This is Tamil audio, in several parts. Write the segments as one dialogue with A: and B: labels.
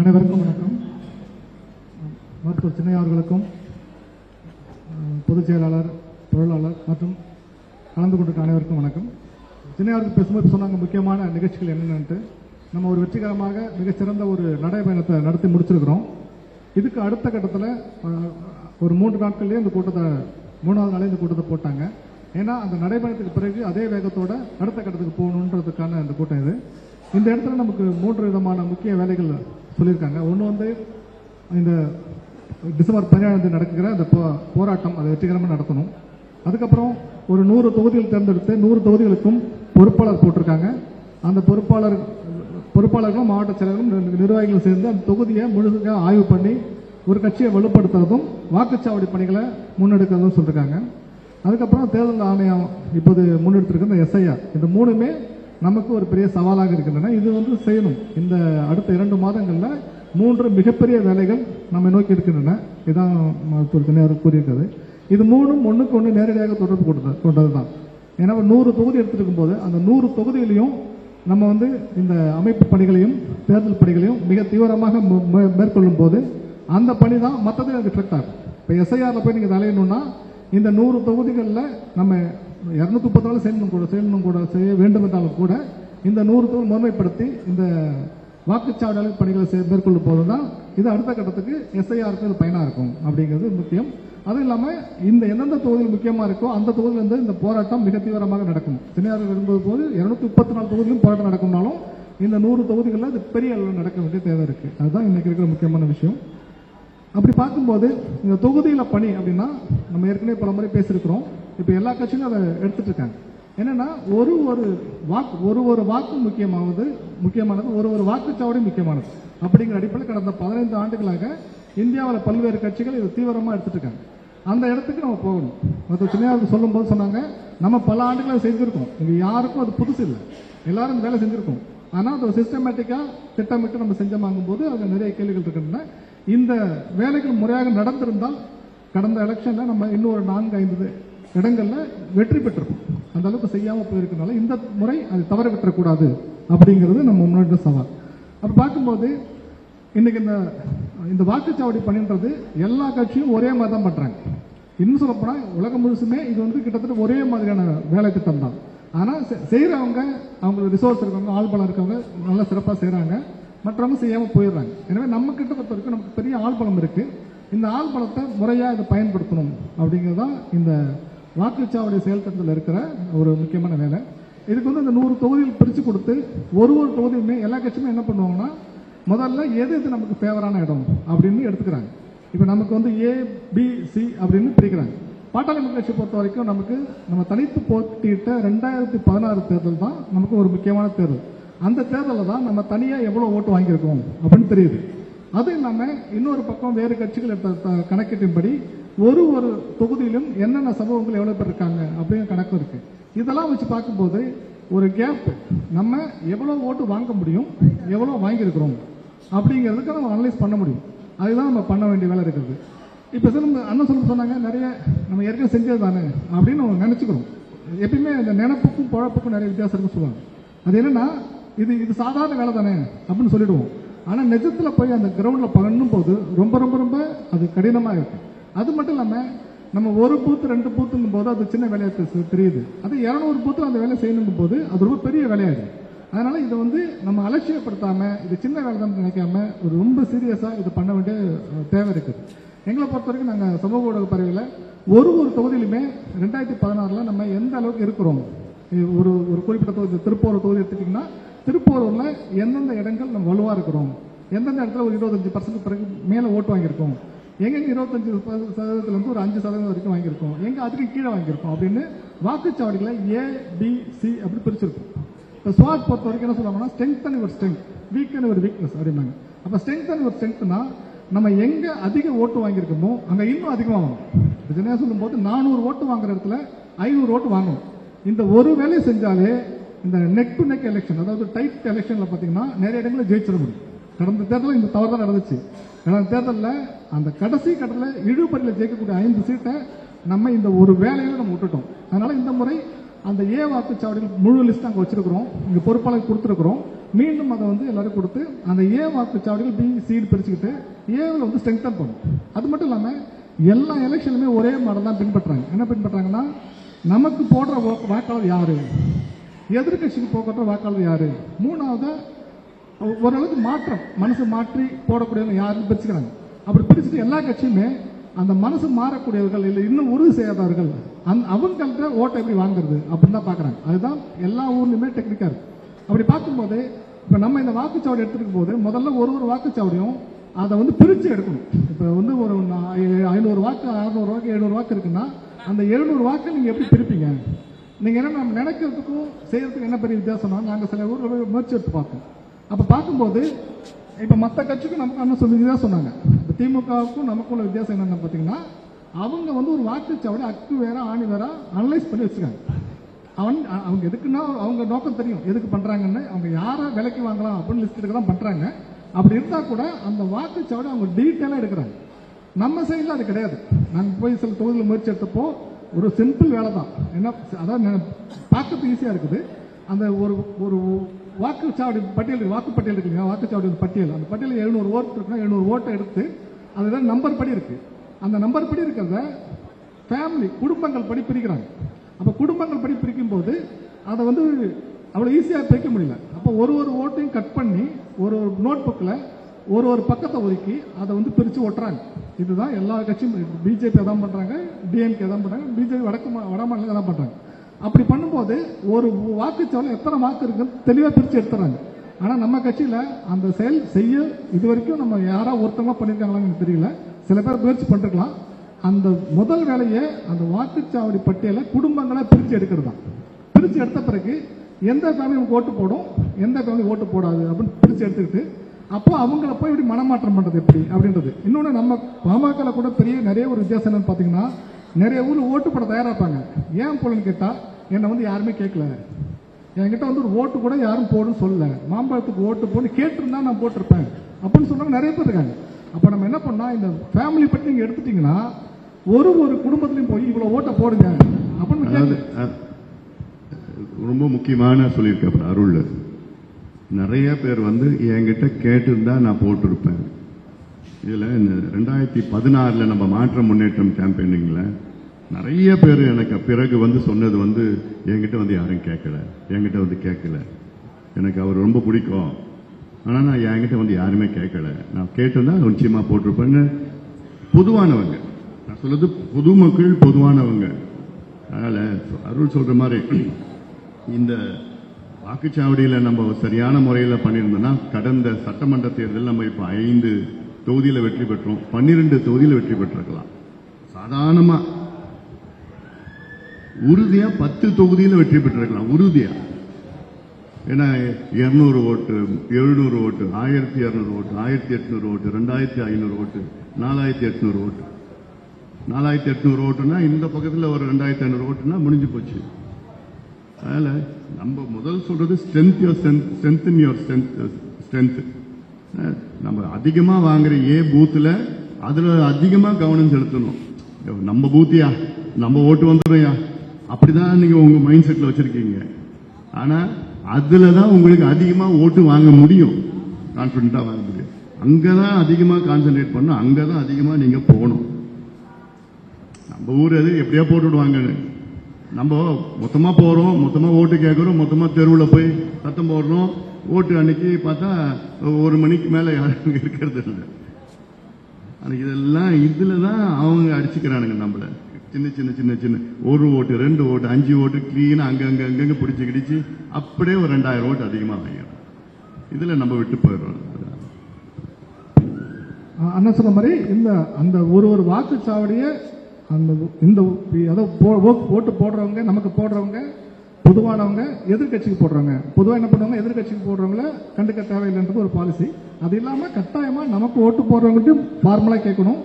A: அனைவருக்கும் வணக்கம். மருத்துவர் சின்னையா அவர்களுக்கும் பொதுச் செயலாளர் பொருளாளர் மற்றும் கலந்து கொண்டிருக்க அனைவருக்கும் வணக்கம். சின்னையாருக்கு பேசும்போது சொன்னாங்க முக்கியமான நிகழ்ச்சிகள் என்னென்னட்டு நம்ம ஒரு வெற்றிகரமாக மிகச்சிறந்த ஒரு நடைபயணத்தை நடத்தி முடிச்சிருக்கிறோம். இதுக்கு அடுத்த கட்டத்தில் ஒரு மூன்று நாட்கள்லேயே இந்த கூட்டத்தை மூணாவது நாளே இந்த கூட்டத்தை போட்டாங்க. ஏன்னா அந்த நடைபயணத்துக்கு பிறகு அதே வேகத்தோட அடுத்த கட்டத்துக்கு போகணுன்றதுக்கான அந்த கூட்டம் இது. இந்த இடத்துல நமக்கு மூன்று விதமான முக்கிய வேலைகள் சொல்லியிருக்காங்க. ஒன்று வந்து இந்த டிசம்பர் பதினேழாம் தேதி நடக்கிற அந்த போராட்டம் அதை வெற்றிகரமாக நடத்தணும். அதுக்கப்புறம் ஒரு நூறு தொகுதிகள் தேர்ந்தெடுத்து நூறு தொகுதிகளுக்கும் பொறுப்பாளர் போட்டிருக்காங்க. அந்த பொறுப்பாளர் பொறுப்பாளர்களும் மாவட்ட செயலர்களும் நிர்வாகிகளும் சேர்ந்து அந்த தொகுதியை முழுமையாக ஆய்வு பண்ணி ஒரு கட்சியை வலுப்படுத்துறதும் வாக்குச்சாவடி பணிகளை முன்னெடுக்கிறதும் சொல்லியிருக்காங்க அதுக்கப்புறம் தேர்தல் ஆணையம் இப்போது முன்னெடுத்திருக்கிற இந்த எஸ்ஐஆர். இந்த மூணுமே நமக்கு ஒரு பெரிய சவாலாக இருக்கின்றன. இது வந்து செய்யணும். இந்த அடுத்த இரண்டு மாதங்களில் மூன்று மிகப்பெரிய வேலைகள் நம்ம நோக்கி இருக்கின்றன. இதான் மருத்துவர் கூறியிருக்கிறது. இது மூணும் ஒன்றுக்கு ஒன்று நேரடியாக தொடர்பு கொடுத்த கொண்டது தான் ஏன்னா நூறு தொகுதி எடுத்துருக்கும் போது அந்த நூறு தொகுதியிலையும் நம்ம வந்து இந்த அமைப்பு பணிகளையும் தேர்தல் பணிகளையும் மிக தீவிரமாக மே- மேற்கொள்ளும் போது அந்த பணி தான் மற்றதில் ரிஃப்ளெக்ட் ஆகும். இப்போ எஸ்ஐஆரில் போய் நீங்கள் தலையணும்னா இந்த நூறு தொகுதிகளில் நம்ம இரநூத்தி முப்பத்தி நாலு கூட செயலும் கூட செய்ய வேண்டும் என்றாலும் கூட இந்த நூறு தொகுதி முறைமைப்படுத்தி இந்த வாக்குச்சாவடி பணிகளை மேற்கொள்ளும் போது தான் இது அடுத்த கட்டத்துக்கு எஸ்ஐஆருக்கு இது பயனாக இருக்கும் அப்படிங்கிறது முக்கியம். அதுவும் இல்லாமல் இந்த எந்தெந்த தொகுதியில் முக்கியமாக இருக்கோ அந்த தொகுதியிலிருந்து இந்த போராட்டம் மிக தீவிரமாக நடக்கும். சென்னையார் விரும்புவது போது இரநூத்தி முப்பத்தி நாலு தொகுதியிலும் போராட்டம் நடக்கும்னாலும் இந்த நூறு தொகுதிகளில் இது பெரிய அளவில் நடக்க வேண்டிய தேவை இருக்குது அதுதான் இன்றைக்கி இருக்கிற முக்கியமான விஷயம். அப்படி பார்க்கும்போது இந்த தொகுதியில் பணி அப்படின்னா நம்ம ஏற்கனவே பல முறை பேசியிருக்கிறோம். இப்போ எல்லா கட்சியும் அதை எடுத்துட்டு இருக்காங்க என்னன்னா ஒரு ஒரு வாக்கு ஒரு ஒரு வாக்கு முக்கியமானது முக்கியமானது ஒரு ஒரு வாக்குச்சாவடி முக்கியமானது. அப்படிங்கிற அடிப்படையில் கடந்த பதினைந்து ஆண்டுகளாக இந்தியாவில் பல்வேறு கட்சிகள் இதை தீவிரமாக எடுத்துட்டு இருக்காங்க அந்த இடத்துக்கு நம்ம போகணும். மற்ற சின்ன சொல்லும்போது சொன்னாங்க நம்ம பல ஆண்டுகளை செஞ்சுருக்கோம் இங்கே யாருக்கும் அது புதுசு இல்லை. எல்லாரும் வேலை செஞ்சுருக்கோம். ஆனால் அதை சிஸ்டமேட்டிக்காக திட்டமிட்டு நம்ம செஞ்சமாங்கும் போது அங்கே நிறைய கேள்விகள் இருக்கின்றன இந்த வேலைகள் முறையாக நடந்திருந்தால் கடந்த எலெக்ஷனில் நம்ம இன்னும் ஒரு நான்கு ஐந்து இடங்கள்ல வெற்றி பெற்றிருக்கும் அந்த அளவுக்கு செய்யாம போயிருக்கனால இந்த முறை அது தவற விட்டுறக்கூடாது அப்படிங்கிறது நம்ம முன்னாடி சவால். அப்படி பார்க்கும்போது இன்னைக்கு இந்த இந்த வாக்குச்சாவடி பணின்றது எல்லா கட்சியும் ஒரே மாதிரி தான் பண்றாங்க. இன்னும் சொல்லப்போனால் உலகம் முழுசுமே இது வந்து கிட்டத்தட்ட ஒரே மாதிரியான வேலை திட்டம் தான். ஆனா செ- செய்றவங்க ரிசோர்ஸ் இருக்கவங்க ஆள்பலம் இருக்கவங்க நல்லா சிறப்பா செய்கிறாங்க மற்றவங்க செய்யாம போயிடுறாங்க. எனவே நம்ம கிட்ட பொறுத்த வரைக்கும் நமக்கு பெரிய ஆள்பலம் இருக்குது இருக்கு. இந்த ஆள்பலத்தை முறையாக முறையா இதை பயன்படுத்தணும் அப்படிங்கிறது தான் இந்த வாக்குச்சாவடி செயல்திட்டத்தில் இருக்கிற ஒரு முக்கியமான வேலை. இதுக்கு வந்து இந்த நூறு தொகுதிகள் பிரித்து கொடுத்து ஒரு ஒரு தொகுதியுமே எல்லா கட்சியுமே என்ன பண்ணுவாங்கன்னா முதல்ல எது எது நமக்கு ஃபேவரான இடம் அப்படின்னு எடுத்துக்கிறாங்க. இப்போ நமக்கு வந்து ஏ பி சி அப்படின்னு பிரிக்கிறாங்க. பாட்டாளி மக்கள் கட்சி பொறுத்த வரைக்கும் நமக்கு நம்ம தனித்து போட்டியிட்ட ரெண்டாயிரத்தி பதினாறு தேர்தல் தான் நமக்கு ஒரு முக்கியமான தேர்தல். அந்த தேர்தலில் தான் நம்ம தனியாக எவ்வளோ ஓட்டு வாங்கியிருக்கோம் அப்படின்னு தெரியுது. அது இல்லாமல் இன்னொரு பக்கம் வேறு கட்சிகள் எடுத்த த- கணக்கீட்டின்படி ஒரு ஒரு தொகுதியிலும் என்னென்ன சம்பவங்கள் எவ்வளோ பேர் இருக்காங்க அப்படின்னு கணக்கு இருக்கு. இதெல்லாம் வச்சு பார்க்கும்போது ஒரு கேப் நம்ம எவ்வளோ ஓட்டு வாங்க முடியும் எவ்வளோ வாங்கியிருக்கிறோம் அப்படிங்கிறதுக்கு நம்ம அனலைஸ் பண்ண முடியும். அதுதான் நம்ம பண்ண வேண்டிய வேலை இருக்குது இப்போ சொல்லும் அண்ணன் சொல்ல சொன்னாங்க நிறைய நம்ம ஏற்கனவே செஞ்சது தானே அப்படின்னு நம்ம நினச்சிக்கிறோம். எப்பயுமே இந்த நினைப்புக்கும் குழப்புக்கும் நிறைய வித்தியாசம் இருக்குன்னு சொல்லுவாங்க. அது என்னன்னா இது இது சாதாரண வேலை தானே அப்படின்னு சொல்லிடுவோம். ஆனால் நிஜத்தில் போய் அந்த கிரவுண்டில் பண்ணும் போது ரொம்ப ரொம்ப ரொம்ப அது கடினமாக இருக்குது அது மட்டும் இல்லாமல் நம்ம ஒரு பூத்து ரெண்டு பூத்துங்கும் போது அது சின்ன வேலையா தெரியுது. அது இரநூறு பூத்தில் அந்த வேலை செய்யணுங்கும் போது அது ரொம்ப பெரிய வேலையாயிடும் அதனால இதை வந்து நம்ம அலட்சியப்படுத்தாம இது சின்ன வேலை தான் நினைக்காம ஒரு ரொம்ப சீரியஸா இது பண்ண வேண்டிய தேவை இருக்குது. எங்களை பொறுத்த வரைக்கும் நாங்கள் சமூக ஊடக பறவையில் ஒரு ஒரு தொகுதியிலுமே ரெண்டாயிரத்தி பதினாறில் நம்ம எந்த அளவுக்கு இருக்கிறோம்? ஒரு ஒரு குறிப்பிட்ட தொகுதி திருப்பூர் தொகுதி எடுத்துக்கிட்டிங்கன்னா திருப்பூர்ல எந்தெந்த இடங்கள் நம்ம வலுவாக இருக்கிறோம்? எந்தெந்த இடத்துல ஒரு இருபத்தஞ்சு பர்சன்ட் பிறகு மேலே ஓட்டு வாங்கியிருக்கோம்? எங்க இருபத்தஞ்சு சதவீதத்துல இருந்து ஒரு அஞ்சு சதவீதம் வரைக்கும் வாங்கியிருக்கோம். எங்க அதுக்கு கீழே வாங்கியிருக்கோம் அப்படின்னு வாக்குச்சாவடிகளை ஏ பி சி அப்படி பிரிச்சிருக்கும். இப்போ ஸ்வாட் பொறுத்த வரைக்கும் என்ன சொல்லுவாங்கன்னா ஸ்ட்ரென்த் அண்ட் ஒரு ஸ்ட்ரென்த் வீக் அண்ட் ஒரு வீக்னஸ் அப்படிம்பாங்க. அப்போ ஸ்ட்ரென்த் அண்ட் ஒரு ஸ்ட்ரென்த்னா நம்ம எங்க அதிக ஓட்டு வாங்கியிருக்கோமோ அங்க இன்னும் அதிகமாக வாங்கணும். இப்போ சொல்லும் போது நானூறு ஓட்டு வாங்குற இடத்துல ஐநூறு ஓட்டு வாங்கணும். இந்த ஒரு வேலையை செஞ்சாலே இந்த நெக் டு நெக் எலெக்ஷன் அதாவது டைட் எலெக்ஷன்ல பாத்தீங்கன்னா நிறைய இடங்களில் ஜெயிச்சிட முடியும். கடந்த தேர்தலில் இந்த தவறு தான் நடந்துச்சு. கடந்த தேர்தலில் அந்த கடைசி கட்டத்தில் இழுபடியில் ஜெயிக்கக்கூடிய ஐந்து சீட்டை நம்ம இந்த ஒரு வேலையில நம்ம விட்டுட்டோம். அதனால இந்த முறை அந்த ஏ வாக்குச்சாவடியில் முழு லிஸ்ட் அங்கே வச்சிருக்கிறோம். இங்கே பொறுப்பாளர் கொடுத்துருக்குறோம். மீண்டும் அதை வந்து எல்லாரும் கொடுத்து அந்த ஏ வாக்குச்சாவடிகள் பி சீடு பிரிச்சுக்கிட்டு ஏவில் வந்து ஸ்ட்ரெங்தன் பண்ணும் அது மட்டும் இல்லாமல் எல்லா எலெக்ஷனுமே ஒரே மாடல் தான் பின்பற்றுறாங்க. என்ன பின்பற்றாங்கன்னா நமக்கு போடுற வாக்காளர் யாரு? எதிர்கட்சிக்கு போடுற வாக்காளர் யாரு? மூணாவது ஓரளவுக்கு மாற்றம் மனசு மாற்றி போடக்கூடியவங்க யாருன்னு பிரிச்சுக்கிறாங்க அப்படி பிரிச்சுட்டு எல்லா கட்சியுமே அந்த மனசு மாறக்கூடியவர்கள் இல்லை இன்னும் உறுதி செய்யாதவர்கள் அந் அவங்கள்ட்ட ஓட்டை எப்படி வாங்குறது அப்படின்னு தான் பார்க்குறாங்க. அதுதான் எல்லா ஊர்லையுமே டெக்னிக்காக இருக்குது அப்படி பார்க்கும்போது இப்போ நம்ம இந்த வாக்குச்சாவடி எடுத்துருக்கும் போது முதல்ல ஒரு ஒரு வாக்குச்சாவடியும் அதை வந்து பிரித்து எடுக்கணும். இப்போ வந்து ஒரு ஐநூறு வாக்கு அறுநூறு வாக்கு எழுநூறு வாக்கு இருக்குன்னா அந்த எழுநூறு வாக்கு நீங்கள் எப்படி பிரிப்பீங்க? நீங்கள் என்ன நம்ம நினைக்கிறதுக்கும் செய்கிறதுக்கும் என்ன பெரிய வித்தியாசம்னா நாங்கள் சில ஊர் ஒரு முயற்சி எடுத்து பார்த்தோம் அப்போ பார்க்கும்போது இப்போ மற்ற கட்சிக்கும் நமக்கு என்ன சொல்லி தான் சொன்னாங்க. இப்போ திமுகவுக்கும் நமக்குள்ள வித்தியாசம் என்னன்னு பார்த்தீங்கன்னா அவங்க வந்து ஒரு வாக்குச்சாவடி அக்கு வேற ஆணி வேற அனலைஸ் பண்ணி வச்சுக்காங்க. அவன் அவங்க எதுக்குன்னா அவங்க நோக்கம் தெரியும். எதுக்கு பண்ணுறாங்கன்னு அவங்க யாரை விலைக்கு வாங்கலாம் அப்படின்னு லிஸ்ட் எடுக்க தான் பண்ணுறாங்க அப்படி இருந்தால் கூட அந்த வாக்குச்சாவடி அவங்க டீட்டெயிலாக எடுக்கிறாங்க. நம்ம சைடில் அது கிடையாது. நாங்கள் போய் சில தொகுதியில் முயற்சி எடுத்தப்போ ஒரு சிம்பிள் வேலை தான் என்ன அதாவது நெ- பார்க்கறதுக்கு ஈஸியாக இருக்குது. அந்த ஒரு ஒரு வாக்குச்சாவடி பட்டியல் இருக்கு, வாக்குப்பட்டியல் வாக்குச்சாவடி பட்டியல். அந்த பட்டியலில் எழுநூறு ஓட்டு இருக்குன்னா எழுநூறு ஓட்டை எடுத்து அதுதான் நம்பர் படி இருக்கு. அந்த நம்பர் படி இருக்கிறத ஃபேமிலி குடும்பங்கள் படி பிரிக்கிறாங்க. அப்போ குடும்பங்கள் படி பிரிக்கும் போது அதை வந்து அவ்வளோ ஈஸியாக பிரிக்க முடியல. அப்போ ஒரு ஒரு ஓட்டையும் கட் பண்ணி ஒரு ஒரு நோட் புக்கில் ஒரு ஒரு பக்கத்தை ஒதுக்கி அதை வந்து பிரித்து ஒட்டுறாங்க. இதுதான் எல்லா கட்சியும் பிஜேபி எதாவது பண்ணுறாங்க டிஎம்கே எதாவது பண்ணுறாங்க பிஜேபி வடக்கு மா- வட மாநிலம் எதாவது பண்ணுறாங்க அப்படி பண்ணும்போது ஒரு வாக்குச்சாவடி எத்தனை வாக்கு இருக்குன்னு தெளிவாக பிரித்து எடுத்துறாங்க. ஆனால் நம்ம கட்சியில் அந்த செயல் செய்ய இது வரைக்கும் நம்ம யாரோ ஒருத்தவங்க பண்ணியிருக்காங்களான்னு எனக்கு தெரியல. சில பேர் முயற்சி பண்ணிருக்கலாம். அந்த முதல் வேலையை அந்த வாக்குச்சாவடி பட்டியலை குடும்பங்களாக பிரித்து எடுக்கிறது தான் பிரித்து எடுத்த பிறகு எந்த ஃபேமிலி ஓட்டு போடும்? எந்த ஃபேமிலி ஓட்டு போடாது அப்படின்னு பிரித்து எடுத்துக்கிட்டு அப்போ அவங்கள போய் இப்படி மனமாற்றம் பண்றது எப்படி? அப்படின்றது. இன்னொன்று நம்ம பாமகல கூட பெரிய நிறைய ஒரு வித்தியாசம் என்னன்னு பார்த்தீங்கன்னா நிறைய ஊர் ஓட்டு போட தயாரா இருப்பாங்க ஏன் போலன்னு கேட்டா என்னை வந்து யாருமே கேட்கல என்கிட்ட வந்து ஒரு ஓட்டு கூட யாரும் போடுன்னு சொல்லல. மாம்பழத்துக்கு ஓட்டு போன்னு கேட்டிருந்தா நான் போட்டிருப்பேன். அப்படின்னு சொன்னவங்க நிறைய பேர் இருக்காங்க. அப்ப நம்ம என்ன பண்ணா இந்த ஃபேமிலி பற்றி நீங்க எடுத்துட்டீங்கன்னா ஒரு ஒரு குடும்பத்திலையும் போய் இவ்வளவு ஓட்டை போடுங்க. அப்படின்னு
B: ரொம்ப முக்கியமான சொல்லியிருக்க அருள் நிறைய பேர் வந்து என்கிட்ட கேட்டிருந்தா நான் போட்டிருப்பேன். இதில் இந்த ரெண்டாயிரத்தி பதினாறில் நம்ம மாற்ற முன்னேற்றம் கேம்பெயினிங்கில் நிறைய பேர் எனக்கு பிறகு வந்து சொன்னது வந்து என்கிட்ட வந்து யாரும் கேட்கல. என்கிட்ட வந்து கேட்கல. எனக்கு அவர் ரொம்ப பிடிக்கும். ஆனால் நான் என்கிட்ட வந்து யாருமே கேட்கல. நான் கேட்டிருந்தா நிச்சயமாக போட்டிருப்பேன்னு பொதுவானவங்க. நான் சொல்றது பொதுமக்கள் பொதுவானவங்க. அதனால் அருள் சொல்கிற மாதிரி இந்த வாக்குச்சாவடியில நம்ம சரியான முறையில் பண்ணியிருந்தோம்னா கடந்த சட்டமன்ற தேர்தலில் நம்ம இப்போ ஐந்து தொகுதியில வெற்றி பெற்றோம். பன்னிரெண்டு தொகுதியில வெற்றி பெற்றிருக்கலாம். சாதாரணமாக உறுதியா பத்து தொகுதியில வெற்றி பெற்றிருக்கலாம். உறுதியாக ஏன்னா இருநூறு ஓட்டு எழுநூறு ஓட்டு ஆயிரத்தி இரநூறு ஓட்டு ஆயிரத்தி எட்நூறு ஓட்டு ரெண்டாயிரத்தி ஐநூறு ஓட்டு நாலாயிரத்தி எட்நூறு ஓட்டு. நாலாயிரத்தி எட்நூறு ஓட்டுனா இந்த பக்கத்தில் ஒரு ரெண்டாயிரத்தி ஐநூறு ஓட்டுனா முடிஞ்சு போச்சு. அதனால் நம்ம முதல் சொல்றது strength your strength strength your strength strength நம்ம அதிகமாக வாங்குற ஏ பூத்தில் அதில் அதிகமாக கவனம் செலுத்தணும். நம்ம பூத்தியா நம்ம ஓட்டு வந்துடும்யா அப்படிதான் நீங்கள் உங்கள் மைண்ட் செட்டில் வச்சுருக்கீங்க. ஆனால் அதில் தான் உங்களுக்கு அதிகமாக ஓட்டு வாங்க முடியும். கான்ஃபிடண்ட்டாக வாங்க முடியும் அங்கதான் அதிகமாக கான்சென்ட்ரேட் பண்ணணும். அங்கதான் அதிகமாக நீங்கள் போகணும். நம்ம ஊர் அது எப்படியா போட்டு விடுவாங்கன்னு? நம்ம மொத்தமா போறோம் மொத்தமா ஓட்டு கேட்கறோம் மொத்தமா தெருவில் போய் சத்தம் போடுறோம். ஓட்டு அன்னைக்கு பார்த்தா ஒரு மணிக்கு மேல யாரும் இருக்கிறது இல்லை. இதெல்லாம் இதுல தான் அவங்க அடிச்சுக்கிறானுங்க நம்மள. சின்ன சின்ன சின்ன சின்ன. ஒரு ஓட்டு ரெண்டு ஓட்டு அஞ்சு ஓட்டு கிளீனா அங்கே அங்கே அங்கங்க பிடிச்சி கிடிச்சு அப்படியே ஒரு ரெண்டாயிரம் ஓட்டு அதிகமா வாங்கிடும் இதுல நம்ம விட்டு போயிடுறோம்.
A: அண்ணா சொன்ன மாதிரி இந்த அந்த ஒரு ஒரு வாக்குச்சாவடியை அந்த இந்த அதாவது போ- ஓ- ஓட்டு போடுறவங்க நமக்கு போடுறவங்க பொதுவானவங்க எதிர்க்கட்சிக்கு போடுறவங்க. பொதுவாக என்ன பண்ணுவாங்க? எதிர்க்கட்சிக்கு போடுறவங்கள கண்டுக்க தேவையில்லைன்றது ஒரு பாலிசி அது இல்லாமல் கட்டாயமாக நமக்கு ஓட்டு போடுறவங்கள்ட்டையும் ஃபார்மலாக கேட்கணும்.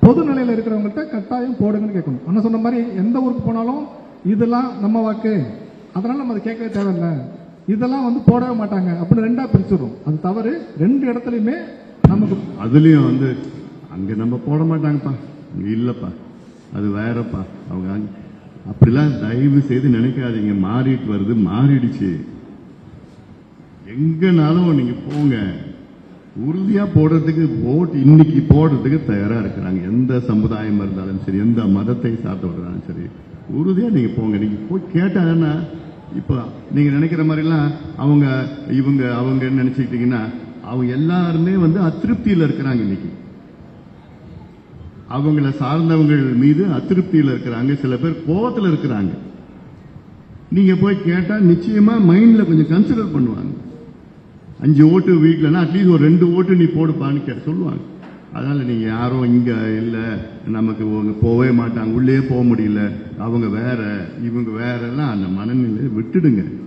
A: பொது நிலையில் இருக்கிறவங்கள்ட்ட கட்டாயம் போடுங்கன்னு கேட்கணும். அண்ணன் சொன்ன மாதிரி எந்த ஊருக்கு போனாலும் இதெல்லாம் நம்ம வாக்கு. அதனால நம்ம அதை கேட்கவே தேவையில்லை. இதெல்லாம் வந்து போடவே மாட்டாங்க. அப்படின்னு ரெண்டாக பிரிச்சிடும் அது தவறு. ரெண்டு இடத்துலையுமே நமக்கு
B: அதுலேயும் வந்து அங்கே நம்ம போட மாட்டாங்கப்பா. இல்லைப்பா. அது வேறப்பா அவங்க அப்படிலாம் தயவு செய்து நினைக்காதீங்க. மாறிட்டு வருது மாறிடுச்சு. எங்கனாலும் நீங்க போங்க. உறுதியா போடுறதுக்கு ஓட் இன்னைக்கு போடுறதுக்கு தயாரா இருக்கிறாங்க. எந்த சமுதாயம் இருந்தாலும் சரி எந்த மதத்தை சார்ந்தவர் இருந்தாலும் சரி. உறுதியா நீங்க போங்க. நீங்க போய் கேட்டாங்கன்னா இப்ப நீங்க நினைக்கிற மாதிரிலாம் அவங்க இவங்க அவங்கன்னு நினைச்சுக்கிட்டீங்கன்னா அவங்க எல்லாருமே வந்து அதிருப்தியில இருக்கிறாங்க இன்னைக்கு. அவங்கள சார்ந்தவங்கள் மீது அதிருப்தியில் இருக்கிறாங்க. சில பேர் கோபத்தில் இருக்கிறாங்க. நீங்க போய் கேட்டா நிச்சயமா மைண்ட்ல கொஞ்சம் கன்சிடர் பண்ணுவாங்க. அஞ்சு ஓட்டு வீட்லன்னா அட்லீஸ்ட் ஒரு ரெண்டு ஓட்டு நீ போடுப்பான்னு கே சொல்லுவாங்க. அதனால நீங்க யாரும் இங்க இல்ல. நமக்கு போகவே மாட்டாங்க. உள்ளே போக முடியல. அவங்க வேற இவங்க வேறெல்லாம் அந்த மனநிலையை விட்டுடுங்க.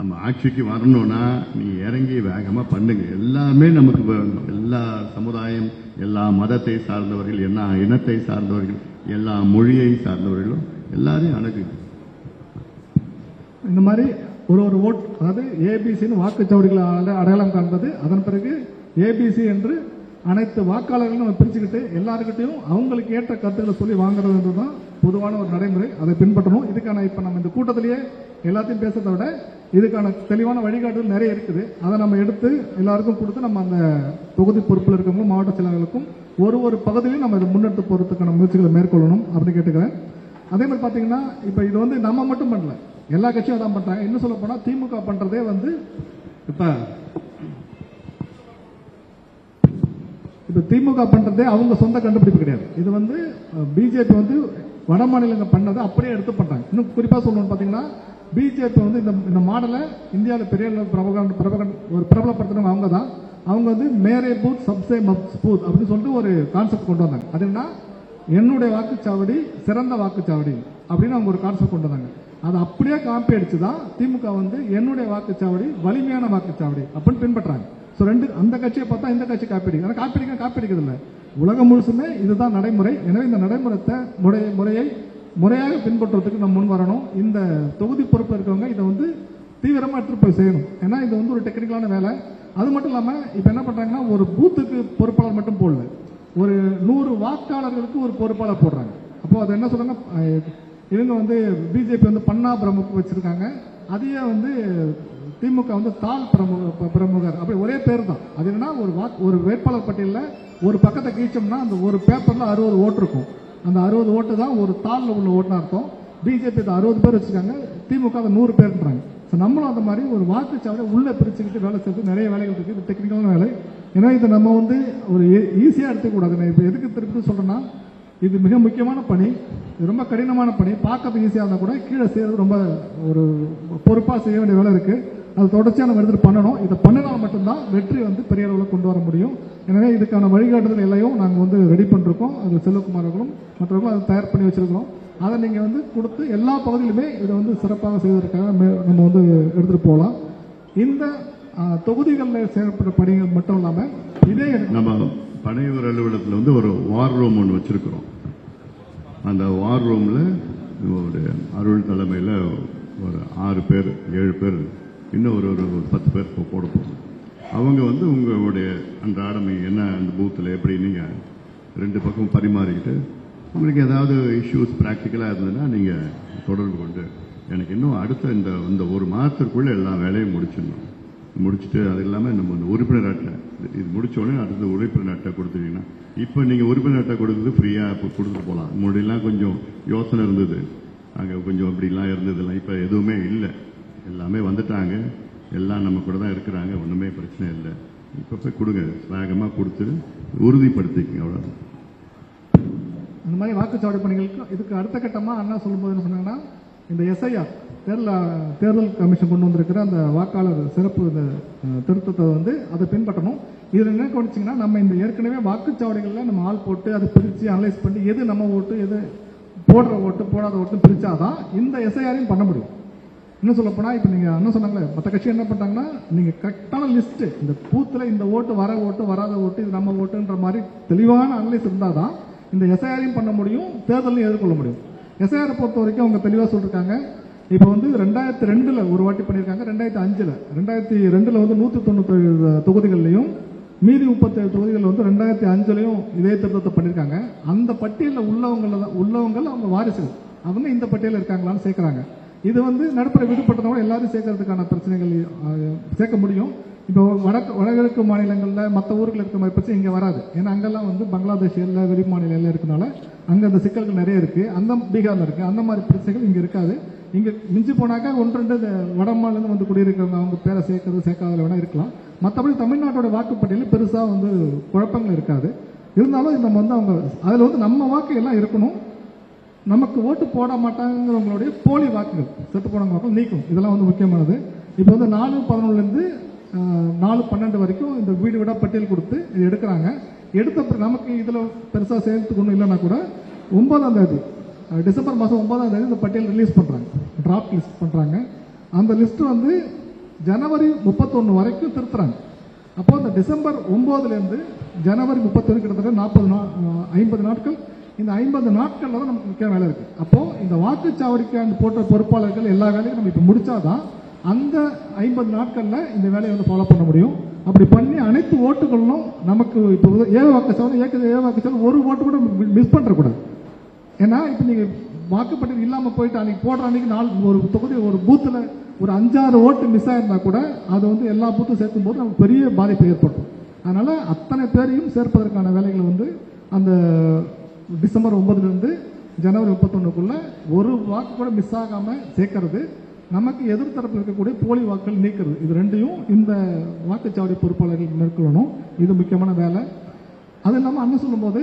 B: நம்ம ஆட்சிக்கு வரணும்னா நீ இறங்கி வேகமாக பண்ணுங்க. எல்லாமே நமக்கு வேணும். எல்லா சமுதாயம் எல்லா மதத்தை சார்ந்தவர்கள் எல்லா இனத்தை சார்ந்தவர்கள் எல்லா மொழியை சார்ந்தவர்களும் எல்லாரையும் அணுகு
A: இந்த மாதிரி ஒரு ஒரு ஓட் அதாவது ஏபிசின்னு வாக்குச்சாவடிகளால் அடையாளம் காண்பது அதன் பிறகு ஏபிசி என்று அனைத்து வாக்காளர்களும் நம்ம பிரிச்சுக்கிட்டு எல்லாருக்கிட்டையும் அவங்களுக்கு ஏற்ற கருத்துக்களை சொல்லி வாங்குறது தான் பொதுவான ஒரு நடைமுறை. அதை பின்பற்றணும். இதுக்கான இப்போ நம்ம இந்த கூட்டத்திலேயே எல்லாத்தையும் பேசுறதை விட இதுக்கான தெளிவான வழிகாட்டுதல் நிறைய இருக்குது. அதை நம்ம எடுத்து எல்லாருக்கும் கொடுத்து நம்ம அந்த தொகுதி பொறுப்பில் இருக்கவங்களும் மாவட்ட செயலாளர்களுக்கும் ஒரு ஒரு பகுதியிலையும் நம்ம இதை முன்னெடுத்து போகிறதுக்கான முயற்சிகளை மேற்கொள்ளணும் அப்படின்னு கேட்டுக்கிறேன். அதே மாதிரி பார்த்தீங்கன்னா இப்போ இது வந்து நம்ம மட்டும் பண்ணல. எல்லா கட்சியும் அதான் பண்ணுறாங்க இன்னும் சொல்ல போனால் திமுக பண்ணுறதே வந்து இப்போ இப்போ திமுக பண்ணுறதே அவங்க சொந்த கண்டுபிடிப்பு கிடையாது. இது வந்து பிஜேபி வந்து வட மாநிலங்கள் பண்ணதை அப்படியே எடுத்து பண்றாங்க. இன்னும் குறிப்பா சொல்லணும்னு பாத்தீங்கன்னா பிஜேபி வந்து இந்த இந்த மாடலை இந்தியாவில் பெரிய பிரபகன் பிரபகன் ஒரு பிரபலப்படுத்தினவங்க அவங்க தான் அவங்க வந்து மேரே பூத் சப்சே மப்ஸ் பூத் அப்படின்னு சொல்லிட்டு ஒரு கான்செப்ட் கொண்டு வந்தாங்க. அது என்ன என்னுடைய வாக்குச்சாவடி சிறந்த வாக்குச்சாவடி அப்படின்னு அவங்க ஒரு கான்செப்ட் கொண்டு வந்தாங்க. அதை அப்படியே காப்பி அடிச்சு தான் திமுக வந்து என்னுடைய வாக்குச்சாவடி வலிமையான வாக்குச்சாவடி அப்படின்னு பின்பற்றாங்க. ஸோ ரெண்டு அந்த கட்சியை பார்த்தா இந்த கட்சி காப்பீடு ஆனால் காப்பி அடிக்க இல்லை உலகம் முழுசுமே இதுதான் நடைமுறை. எனவே இந்த நடைமுறைத்தை முறை முறையை முறையாக பின்பற்றுறதுக்கு நம்ம முன் வரணும். இந்த தொகுதி பொறுப்பில் இருக்கவங்க இதை வந்து தீவிரமாக எடுத்துகிட்டு போய் செய்யணும். ஏன்னா இது வந்து ஒரு டெக்னிக்கலான வேலை. அது மட்டும் இல்லாமல் இப்போ என்ன பண்ணுறாங்கன்னா ஒரு பூத்துக்கு பொறுப்பாளர் மட்டும் போடல. ஒரு நூறு வாக்காளர்களுக்கு ஒரு பொறுப்பாளர் போடுறாங்க. அப்போ அதை என்ன சொல்றாங்க? இவங்க வந்து பிஜேபி வந்து பன்னா பிரமுக்கு வச்சுருக்காங்க. அதையே வந்து திமுக வந்து தால் பிரமுக பிரமுகர். அப்படி ஒரே பேர் தான் அது என்னன்னா ஒரு வாக்கு ஒரு வேட்பாளர் பட்டியலில் ஒரு பக்கத்தை கீழ்ச்சோம்னா அந்த ஒரு பேப்பரில் அறுபது ஓட்டு இருக்கும். அந்த அறுபது ஓட்டு தான் ஒரு தாளில் உள்ள ஓட்டுனா அர்த்தம். பிஜேபி அறுபது பேர் வச்சுருக்காங்க திமுக அதை நூறு பேர்ன்றாங்க. ஸோ நம்மளும் அந்த மாதிரி ஒரு வாக்குச்சாவடி உள்ளே பிரிச்சுக்கிட்டு வேலை செய்யறது நிறைய வேலைகள் இருக்குது. இது டெக்னிக்கலான வேலை. ஏன்னா இதை நம்ம வந்து ஒரு e, ஈஸியாக எடுத்துக்கூடாது நான் இப்போ எதுக்கு திருப்பி சொல்கிறேன்னா இது மிக முக்கியமான பணி. இது ரொம்ப கடினமான பணி. பார்க்கறது ஈஸியாக இருந்தால் கூட கீழே செய்கிறது ரொம்ப ஒரு பொறுப்பாக செய்ய வேண்டிய வேலை இருக்குது அது தொடர்ச்சியாக நம்ம எடுத்துட்டு பண்ணணும். இதை பண்ணினால் மட்டும்தான் வெற்றி வந்து பெரிய அளவில் கொண்டு வர முடியும். எனவே இதுக்கான வழிகாட்டுதல் எல்லையும் நாங்கள் வந்து ரெடி பண்ணிருக்கோம். அது செல்வகுமார் அவர்களும் மற்றவர்களும் அதை தயார் பண்ணி வச்சிருக்கிறோம். அதை நீங்கள் வந்து கொடுத்து எல்லா பகுதியிலுமே இதை வந்து சிறப்பாக செய்வதற்காக மே- நம்ம வந்து எடுத்துகிட்டு போகலாம். இந்த தொகுதிகளில் செய்யப்பட்ட பணிகள் மட்டும் இல்லாமல் இதே
B: நம்ம பனையூர் அலுவலகத்தில் வந்து ஒரு வார் ரூம் ஒன்று வச்சிருக்கிறோம். அந்த வார் ரூமில் ஒரு அருள் தலைமையில் ஒரு ஆறு பேர் ஏழு பேர் இன்னும் ஒரு ஒரு பத்து பேர் போ- போட போகிறோம் அவங்க வந்து உங்களுடைய அன்றாடம் என்ன அந்த பூத்தில் எப்படி நீங்கள் ரெண்டு பக்கம் பரிமாறிக்கிட்டு உங்களுக்கு ஏதாவது இஷ்யூஸ் ப்ராக்டிக்கலாக இருந்ததுன்னா நீங்கள் தொடர்பு கொண்டு எனக்கு இன்னும் அடுத்த இந்த இந்த ஒரு மாதத்திற்குள்ளே எல்லா வேலையும் முடிச்சிடணும். முடிச்சுட்டு அது இல்லாமல் நம்ம இந்த உறுப்பினர் அட்டை இது- முடித்தோடனே அடுத்த உறுப்பினர் அட்டை கொடுத்துட்டீங்கன்னா இப்போ நீங்கள் உறுப்பினர் அட்டை கொடுக்குறது ஃப்ரீயாக இப்போ கொடுத்துட்டு போகலாம் முன்னாடிலாம் கொஞ்சம் யோசனை இருந்தது. அங்கே கொஞ்சம் அப்படிலாம் இருந்ததுலாம் இப்போ எதுவுமே இல்லை. எல்லாமே வந்துட்டாங்க. எல்லாம் நம்ம கூட தான் இருக்கிறாங்க. ஒன்றுமே பிரச்சனை இல்லை. இப்போ போய் கொடுங்க. வேகமாக கொடுத்து உறுதிப்படுத்திக்கங்க. அவ்வளோ
A: அந்த மாதிரி வாக்குச்சாவடி பணிகளுக்கு இதுக்கு அடுத்த கட்டமாக அண்ணா சொல்லும்போது என்ன சொன்னாங்கன்னா இந்த எஸ்ஐஆர் தேர்தல் தேர்தல் கமிஷன் கொண்டு வந்திருக்கிற அந்த வாக்காளர் சிறப்பு இந்த திருத்தத்தை வந்து அதை பின்பற்றணும். இதில் என்ன கவனிச்சிங்கன்னா நம்ம இந்த ஏற்கனவே வாக்குச்சாவடிகளில் நம்ம ஆள் போட்டு அதை பிரித்து அனலைஸ் பண்ணி எது நம்ம ஓட்டு எது போடுற ஓட்டு போடாத ஓட்டு பிரித்தாதான் இந்த எஸ்ஐஆரையும் பண்ண முடியும். இன்னும் சொல்ல போனா இப்ப நீங்க அண்ணன் சொன்னாங்களே மற்ற கட்சி என்ன பண்ணாங்கன்னா நீங்க கரெக்டான லிஸ்ட் இந்த பூத்துல இந்த ஓட்டு வர ஓட்டு வராத ஓட்டு இது நம்ம ஓட்டுன்ற மாதிரி தெளிவான அனலைஸ் இருந்தாதான் இந்த எஸ்ஐஆரையும் பண்ண முடியும் தேர்தலையும் எதிர்கொள்ள முடியும். எஸ்ஐஆரை பொறுத்த வரைக்கும் அவங்க தெளிவாக சொல்லிருக்காங்க. இப்போ வந்து ரெண்டாயிரத்தி ரெண்டுல ஒரு வாட்டி பண்ணியிருக்காங்க ரெண்டாயிரத்தி அஞ்சுல. ரெண்டாயிரத்தி ரெண்டுல வந்து நூத்தி தொண்ணூத்தி தொகுதிகள்லையும் மீதி முப்பத்தேழு தொகுதிகள் வந்து ரெண்டாயிரத்தி அஞ்சுலையும் இதே திருத்தத்தை பண்ணியிருக்காங்க. அந்த பட்டியலில் உள்ளவங்கள உள்ளவங்க அவங்க வாரிசுகள். அவங்க இந்த பட்டியலில் இருக்காங்களான்னு சேர்க்குறாங்க. இது வந்து நடுப்புற விடுபட்டதோட எல்லாரும் சேர்க்கறதுக்கான பிரச்சனைகள் சேர்க்க முடியும். இப்போ வடக்கு வடகிழக்கு மாநிலங்களில் மற்ற ஊர்களில் இருக்கிற மாதிரி பிரச்சனை இங்கே வராது. ஏன்னா அங்கெல்லாம் வந்து பங்களாதேஷ் எல்லாம் வெளி மாநிலம் எல்லாம் இருக்கனால அங்கே அந்த சிக்கல்கள் நிறைய இருக்கு. அந்த பீகாரில் இருக்கு. அந்த மாதிரி பிரச்சனைகள் இங்கே இருக்காது. இங்கே மிஞ்சி போனாக்கா ஒன்று ரெண்டு இந்த வட மாநிலம் வந்து குடியிருக்கிறவங்க அவங்க பேரை சேர்க்கறது சேர்க்காத வேணா இருக்கலாம். மற்றபடி தமிழ்நாட்டோட வாக்குப்பட்டியலில் பெருசாக வந்து குழப்பங்கள் இருக்காது. இருந்தாலும் நம்ம வந்து அவங்க அதில் வந்து நம்ம வாக்கு எல்லாம் இருக்கணும். நமக்கு ஓட்டு போட மாட்டாங்கிறவங்களுடைய போலி வாக்குகள் செத்து போனவங்க வாக்குகள் நீக்கும். இதெல்லாம் வந்து முக்கியமானது. இப்போ வந்து நாலு பதினொன்றுலேருந்து நாலு பன்னெண்டு வரைக்கும் இந்த வீடு விட பட்டியல் கொடுத்து இது எடுக்கிறாங்க. எடுத்த பிறகு நமக்கு இதில் பெருசாக சேர்த்துக்கு ஒன்றும் இல்லைன்னா கூட ஒன்பதாம் தேதி டிசம்பர் மாதம் ஒன்பதாம் தேதி இந்த பட்டியல் ரிலீஸ் பண்ணுறாங்க டிராஃப்ட் லிஸ்ட் பண்ணுறாங்க அந்த லிஸ்ட் வந்து ஜனவரி முப்பத்தொன்று வரைக்கும் திருத்துறாங்க. அப்போ அந்த டிசம்பர் ஒம்போதுலேருந்து ஜனவரி முப்பத்தொன்று கிட்டத்தட்ட நாற்பது நா ஐம்பது நாட்கள் இந்த ஐம்பது நாட்களில் தான் நமக்கு முக்கிய வேலை இருக்கு. அப்போ இந்த வாக்குச்சாவடிக்கு அந்த போட்ட பொறுப்பாளர்கள் எல்லா வேலையும் நம்ம இப்போ முடிச்சாதான் அந்த ஐம்பது நாட்கள்ல இந்த வேலையை வந்து ஃபாலோ பண்ண முடியும். அப்படி பண்ணி அனைத்து ஓட்டுகளும் நமக்கு இப்போ ஏழு வாக்குச்சாவடி ஏக ஏழு வாக்குச்சாவடி ஒரு ஓட்டு கூட மிஸ் பண்ணுறக்கூடாது ஏன்னா இப்போ நீங்க வாக்குப்பட்டியல் இல்லாம போயிட்டு அன்னைக்கு போடுற அன்னைக்கு நாலு ஒரு தொகுதி ஒரு பூத்துல ஒரு அஞ்சாறு ஓட்டு மிஸ் ஆயிருந்தா கூட அதை வந்து எல்லா பூத்தும் சேர்க்கும் போது நமக்கு பெரிய பாதிப்பு ஏற்படும். அதனால அத்தனை பேரையும் சேர்ப்பதற்கான வேலைகளை வந்து அந்த டிசம்பர் ஒன்பதுலேருந்து ஜனவரி முப்பத்தொன்னுக்குள்ள ஒரு வாக்கு கூட மிஸ் ஆகாம சேர்க்கறது நமக்கு எதிர்த்தரப்பில் இருக்கக்கூடிய போலி வாக்குகள் நீக்கிறது. இது ரெண்டையும் இந்த வாக்குச்சாவடி பொறுப்பாளர்கள் மேற்கொள்ளணும். இது முக்கியமான வேலை. அது இல்லாமல் அண்ணன் சொல்லும்போது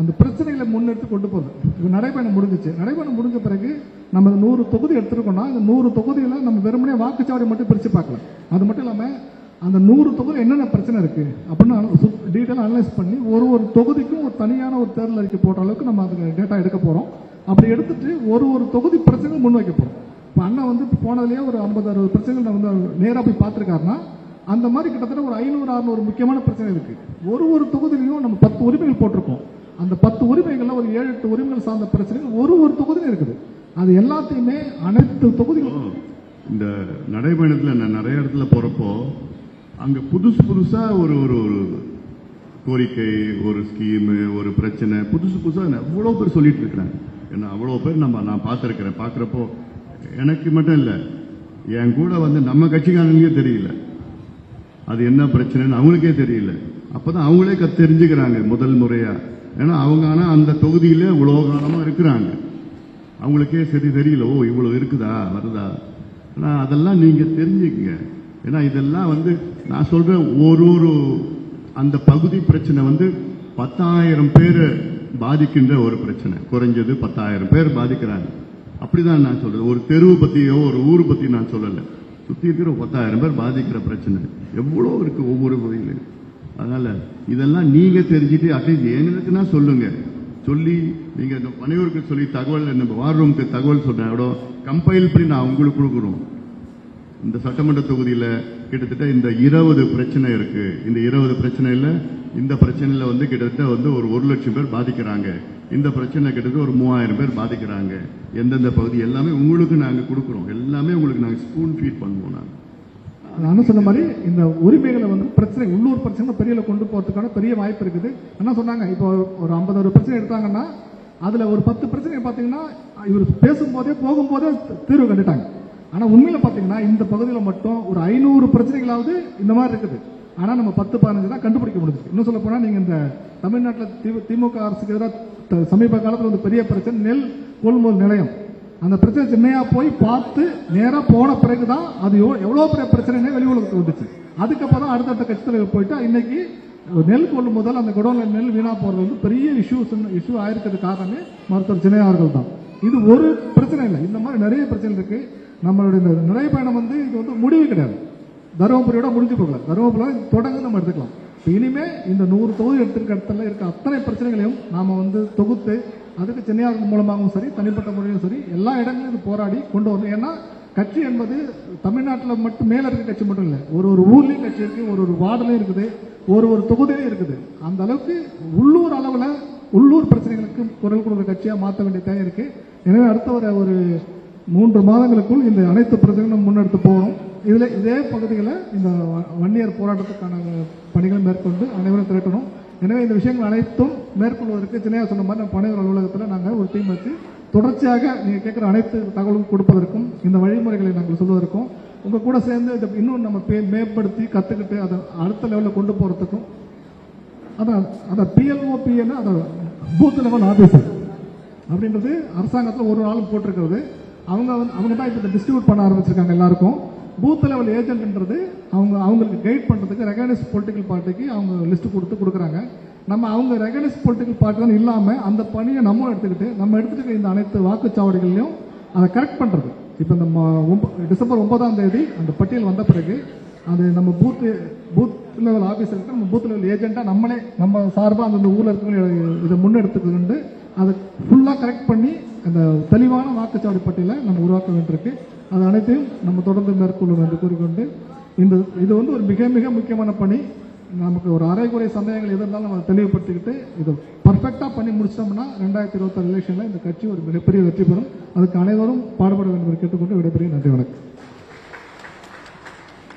A: அந்த பிரச்சனைகளை முன்னெடுத்து கொண்டு போகுது இப்போ நடைபயணம் முடிஞ்சிச்சு. நடைபயணம் முடிஞ்ச பிறகு நம்ம நூறு தொகுதி எடுத்துருக்கோம்னா இந்த நூறு தொகுதியில் நம்ம வெறுமனே வாக்குச்சாவடி மட்டும் பிரித்து பார்க்கலாம். அது மட்டும் இல்லாமல் அந்த நூறு தொகுதி என்னென்ன பிரச்சனை இருக்கு? அப்படின்னு டீட்டெயில் அனலைஸ் பண்ணி ஒரு ஒரு தொகுதிக்கும் ஒரு தனியான ஒரு தேர்தல் அறிக்கை போடுற அளவுக்கு நம்ம அதுக்கு டேட்டா எடுக்க போகிறோம் அப்படி எடுத்துட்டு ஒரு ஒரு தொகுதி பிரச்சனையும் முன்வைக்க போகிறோம் இப்போ அண்ணன் வந்து போனதுலேயே ஒரு ஐம்பது அறுபது பிரச்சனைகள் வந்து நேராக போய் பார்த்துருக்காருன்னா அந்த மாதிரி கிட்டத்தட்ட ஒரு ஐநூறு அறுநூறு முக்கியமான பிரச்சனை இருக்கு. ஒரு ஒரு தொகுதியிலையும் நம்ம பத்து உரிமைகள் போட்டிருக்கோம். அந்த பத்து உரிமைகள்ல ஒரு ஏழு எட்டு உரிமைகள் சார்ந்த பிரச்சனைகள் ஒரு ஒரு தொகுதியிலும் இருக்குது. அது எல்லாத்தையுமே அனைத்து தொகுதிகளும்
B: இந்த நடைபயணத்தில் நான் நிறைய இடத்துல போறப்போ அங்க புதுசு புதுசா ஒரு ஒரு ஒரு கோரிக்கை ஒரு ஸ்கீமு ஒரு பிரச்சனை. புதுசு புதுசாக எவ்வளோ பேர் சொல்லிட்டு இருக்கிறாங்க. ஏன்னா அவ்வளோ பேர் நம்ம நான் பார்த்துருக்கிறேன். பார்க்குறப்போ எனக்கு மட்டும் இல்லை என் கூட வந்து நம்ம கட்சிக்காரங்களுக்கே தெரியல. அது என்ன பிரச்சனைன்னு அவங்களுக்கே தெரியல. அப்பதான் அவங்களே க தெரிஞ்சுக்கிறாங்க முதல் முறையாக ஏன்னா அவங்க ஆனால் அந்த தொகுதியில் இவ்வளோ இருக்கிறாங்க. அவங்களுக்கே சரி தெரியல ஓ இவ்வளோ இருக்குதா வருதா? ஆனால் அதெல்லாம் நீங்கள் தெரிஞ்சுக்கங்க. ஏன்னா இதெல்லாம் வந்து நான் சொல்றேன் ஒரு ஒரு அந்த பகுதி பிரச்சனை வந்து பத்தாயிரம் பேர் பாதிக்கின்ற ஒரு பிரச்சனை. குறைஞ்சது பத்தாயிரம் பேர் பாதிக்கிறாங்க. அப்படிதான் நான் சொல்றேன் ஒரு தெருவு பத்தியோ ஒரு ஊர் பத்தி நான் சொல்லல. சுத்தி இருக்கிற பத்தாயிரம் பேர் பாதிக்கிற பிரச்சனை. எவ்வளோ இருக்கு ஒவ்வொரு பகுதியிலும் அதனால இதெல்லாம் நீங்க தெரிஞ்சுட்டு அட்லீஸ்ட் எங்களுக்குன்னா சொல்லுங்க. சொல்லி நீங்க இந்த பணியூருக்கு சொல்லி தகவல் நம்ம வார் ரூமுக்கு தகவல் சொன்ன கம்பைல் பண்ணி நான் உங்களுக்கு கொடுக்குறோம். இந்த சட்டமன்ற தொகுதியில் கிட்டத்தட்ட இந்த இருபது பிரச்சனை இருக்கு. இந்த இருபது பிரச்சனையில் இந்த பிரச்சனையில் வந்து கிட்டத்தட்ட வந்து ஒரு ஒரு லட்சம் பேர் பாதிக்கிறாங்க. இந்த பிரச்சனை கிட்டத்தட்ட ஒரு மூவாயிரம் பேர் பாதிக்கிறாங்க. எந்தெந்த பகுதி எல்லாமே உங்களுக்கு நாங்கள் கொடுக்குறோம். எல்லாமே உங்களுக்கு நாங்கள் ஸ்பூன் ஃபீட் பண்ணுவோம் நாங்கள்
A: அண்ணா சொன்ன மாதிரி இந்த உரிமைகளை வந்து பிரச்சனை உள்ளூர் பிரச்சனை பெரிய கொண்டு போறதுக்கான பெரிய வாய்ப்பு இருக்குது. என்ன சொன்னாங்க இப்போ ஒரு ஐம்பது ஒரு பிரச்சனை எடுத்தாங்கன்னா அதுல ஒரு பத்து பிரச்சனை பாத்தீங்கன்னா இவர் பேசும்போதே போகும்போதே தீர்வு கண்டுட்டாங்க. ஆனா உண்மையில பாத்தீங்கன்னா இந்த பகுதியில் மட்டும் ஒரு ஐநூறு பிரச்சனைகளாவது இந்த மாதிரி இருக்குது. ஆனா நம்ம பத்து பதினஞ்சு தான் கண்டுபிடிக்க முடிஞ்சுது இன்னும் சொல்ல போனா நீங்க இந்த தமிழ்நாட்டில் தி- திமுக அரசுக்கு எதிராக சமீப காலத்தில் வந்து பெரிய பிரச்சனை நெல் கொள்முதல் நிலையம். அந்த பிரச்சனை சென்னையா போய் பார்த்து நேரா போன பிறகுதான் அது எவ்வளோ எவ்வளவு பெரிய பிரச்சனை வெளி உலகத்துக்கு வந்துச்சு. அதுக்கப்புறம் தான் அடுத்தடுத்த கட்சி தலைவர் போயிட்டு இன்னைக்கு நெல் கொள்ளும் முதல் அந்த குடோன்ல நெல் வீணா போறது வந்து பெரிய இஷ்யூஸ் இஷ்யூ ஆயிருக்கிறது காரணமே மருத்துவர் சின்னையா அவர்கள் தான். இது ஒரு பிரச்சனை இல்லை. இந்த மாதிரி நிறைய பிரச்சனை இருக்கு. நம்மளுடைய இந்த நடைபயணம் வந்து இது வந்து முடிவு கிடையாது. தருமபுரியோட முடிஞ்சு போகல. தருமபுரியில் தொடங்க நம்ம எடுத்துக்கலாம். இப்போ இனிமே இந்த நூறு தொகுதி எடுத்திருக்க இடத்துல இருக்க அத்தனை பிரச்சனைகளையும் நாம் வந்து தொகுத்து அதுக்கு சென்னையாளர்கள் மூலமாகவும் சரி தனிப்பட்ட முறையிலும் சரி எல்லா இடங்களிலும் இது போராடி கொண்டு வரணும். ஏன்னா கட்சி என்பது தமிழ்நாட்டில் மட்டும் மேல இருக்க கட்சி மட்டும் இல்லை. ஒரு ஒரு ஊர்லேயும் கட்சி இருக்கு ஒரு ஒரு வார்டுலயும் இருக்குது ஒரு ஒரு தொகுதியிலையும் இருக்குது. அந்த அளவுக்கு உள்ளூர் அளவில் உள்ளூர் பிரச்சனைகளுக்கு குரல் கொடுக்குற கட்சியாக மாற்ற வேண்டிய தேவை இருக்கு. எனவே அடுத்த ஒரு ஒரு மூன்று மாதங்களுக்குள் இந்த அனைத்து பிரச்சனைகளும் முன்னெடுத்து போகணும். இதில் இதே பகுதிகளை இந்த வ- வன்னியர் போராட்டத்துக்கான பணிகளை மேற்கொண்டு அனைவரும் திரட்டணும். எனவே இந்த விஷயங்கள் அனைத்தும் மேற்கொள்வதற்கு சின்னையா சொன்ன மாதிரி நம்ம பணிகள் அலுவலகத்தில் நாங்கள் ஒரு டீம் வச்சு தொடர்ச்சியாக நீங்கள் கேட்குற அனைத்து தகவலும் கொடுப்பதற்கும் இந்த வழிமுறைகளை நாங்கள் சொல்வதற்கும் உங்கள் கூட சேர்ந்து இதை இன்னும் நம்ம பே- மேம்படுத்தி கற்றுக்கிட்டு அதை அடுத்த லெவலில் கொண்டு போகிறதுக்கும் அதான் அதான் பிஎல்ஓ பிஎன்னா அதான் பூத் லெவல் ஆஃபீஸர் அப்படின்றது அரசாங்கத்தில் ஒரு நாளும் போட்டிருக்கிறது. அவங்க வந்து அவங்க தான் இப்போ டிஸ்ட்ரிபியூட் பண்ண ஆரம்பிச்சிருக்காங்க எல்லாருக்கும். பூத் லெவல் ஏஜென்ட்ன்றது அவங்க அவங்களுக்கு கைட் பண்ணுறதுக்கு ரெகனைஸ் பொலிட்டிக்கல் பார்ட்டிக்கு அவங்க லிஸ்ட் கொடுத்து கொடுக்குறாங்க. நம்ம அவங்க ரெகனைஸ் பொலிட்டிக்கல் பார்ட்டி இல்லாமல் அந்த பணியை நம்ம எடுத்துக்கிட்டு நம்ம எடுத்துக்கிட்டு இந்த அனைத்து வாக்குச்சாவடிகள்லையும் அதை கரெக்ட் பண்ணுறது இப்போ இந்த ஒம்ப- டிசம்பர் ஒன்பதாம் தேதி அந்த பட்டியல் வந்த பிறகு அது நம்ம பூத்து பூத் பூத் லெவல் ஆஃபீஸருக்கு நம்ம பூத் லெவல் ஏஜென்ட்டாக நம்மளே நம்ம சார்பாக அந்தந்த ஊரில் இருக்கிறவங்க இதை முன்னெடுத்துக்கிட்டு அதை ஃபுல்லாக கரெக்ட் பண்ணி அந்த தெளிவான வாக்குச்சாவடி பட்டியலை நம்ம உருவாக்க வேண்டியிருக்கு. அது அனைத்தையும் நம்ம தொடர்ந்து மேற்கொள்ளும் என்று கூறிக்கொண்டு இந்த இது வந்து ஒரு மிக மிக முக்கியமான பணி. நமக்கு ஒரு அரைகுறை சந்தேகங்கள் எது இருந்தாலும் நம்ம தெளிவுபடுத்திக்கிட்டு இதை பர்ஃபெக்டாக பண்ணி முடிச்சிட்டோம்னா ரெண்டாயிரத்தி இருபத்தாறு எலெக்ஷனில் இந்த கட்சி ஒரு மிகப்பெரிய வெற்றி பெறும். அதுக்கு அனைவரும் பாடுபட வேண்டும் என்று கேட்டுக்கொண்டு விடைபெறுகிறேன். நன்றி வணக்கம்.